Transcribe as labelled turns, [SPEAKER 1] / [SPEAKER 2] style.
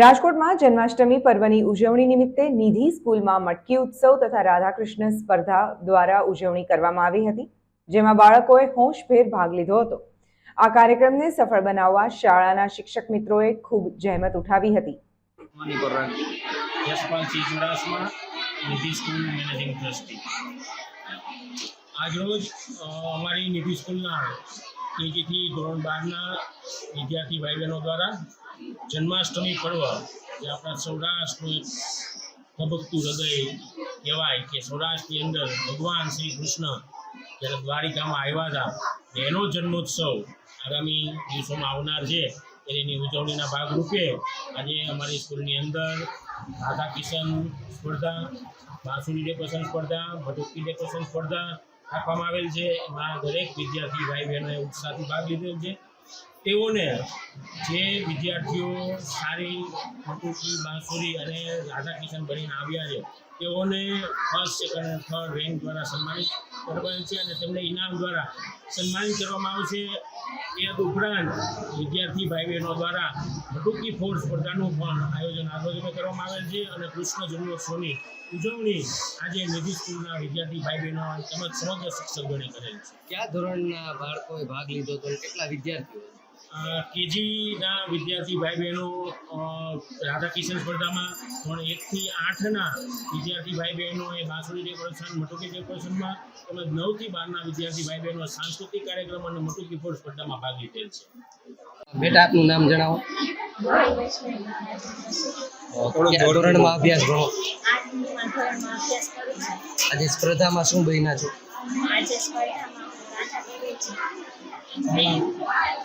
[SPEAKER 1] રાજકોટમાં જન્માષ્ટમી પર્વની ઉજવણી નિમિત્તે નિધિ સ્કૂલમાં મટકી ઉત્સવ તથા રાધાકૃષ્ણ સ્પર્ધા દ્વારા ઉજવણી કરવામાં આવી હતી, જેમાં બાળકોએ હોંશભેર ભાગ લીધો હતો. આ કાર્યક્રમને સફળ બનાવવા શાળાના શિક્ષક મિત્રોએ ખૂબ જહેમત ઉઠાવી હતી.
[SPEAKER 2] આજરોજ અમારી નિધિ સ્કૂલના કેજીથી ધોરણ બારના વિદ્યાર્થી ભાઈ બહેનો દ્વારા જન્માષ્ટમી પર્વ, જે આપણા સૌરાષ્ટ્રનું ધબકતું હૃદય કહેવાય કે સૌરાષ્ટ્રની અંદર ભગવાન શ્રી કૃષ્ણ જ્યારે દ્વારિકામાં આવ્યા હતા એનો જન્મોત્સવ આગામી દિવસોમાં આવનાર છે. એની ઉજવણીના ભાગરૂપે આજે અમારી સ્કૂલની અંદર રાધા કિશન સ્પર્ધા, બાંસુરી ડેકોરેશન સ્પર્ધા ભટુકી ડેકોરેશન સ્પર્ધા રાખવામાં આવેલ છે. એમાં દરેક વિદ્યાર્થી ભાઈ બહેનોએ ઉત્સાહથી ભાગ લીધેલ છે. તેઓને જે વિદ્યાર્થીઓ સારી ભટુકી બાંસુરી અને રાધા કિશન બનીને આવ્યા છે, તેઓને ફર્સ્ટ સેકન્ડ અને થર્ડ રેન્ક દ્વારા સન્માનિત કરવામાં છે અને તેમને ઇનામ દ્વારા સન્માનિત કરવામાં આવશે એ ઉપરાંત વિદ્યાર્થી ભાઈ બહેનો દ્વારા ભટુકી ફોર સ્પર્ધાનું પણ આયોજન આયોજન કરવામાં આવેલ છે અને કૃષ્ણ જન્મોત્સવની ઉજવણી આજે નિધિ સ્કૂલના વિદ્યાર્થી ભાઈ બહેનો તેમજ સમગ્ર શિક્ષકગણે કરેલ છે.
[SPEAKER 3] કયા ધોરણના બાળકોએ ભાગ લીધો હતો કેટલા વિદ્યાર્થીઓ
[SPEAKER 2] કેજીના વિદ્યાર્થી ભાઈ બહેનો રાધાકિશન સ્પર્ધામાં ધોરણ એકથી આઠના વિદ્યાર્થી ભાઈ બહેનોએ બાંસુરી ડેકોરેશન મટુકી ડેકોરેશનમાં તેમજ નવથી બારના વિદ્યાર્થી ભાઈ બહેનો સાંસ્કૃતિક કાર્યક્રમ અને મટુકી ફોડ સ્પર્ધામાં ભાગ લીધેલ છે.
[SPEAKER 3] બેટા આપનું નામ જણાવો. ધોરણમાં અભ્યાસ ભણો?
[SPEAKER 4] આઠમા ધોરણમાં અભ્યાસ કરું છું.
[SPEAKER 3] આજે સ્પર્ધામાં શું બન્યા છો?
[SPEAKER 4] આજે સ્પર્ધામાં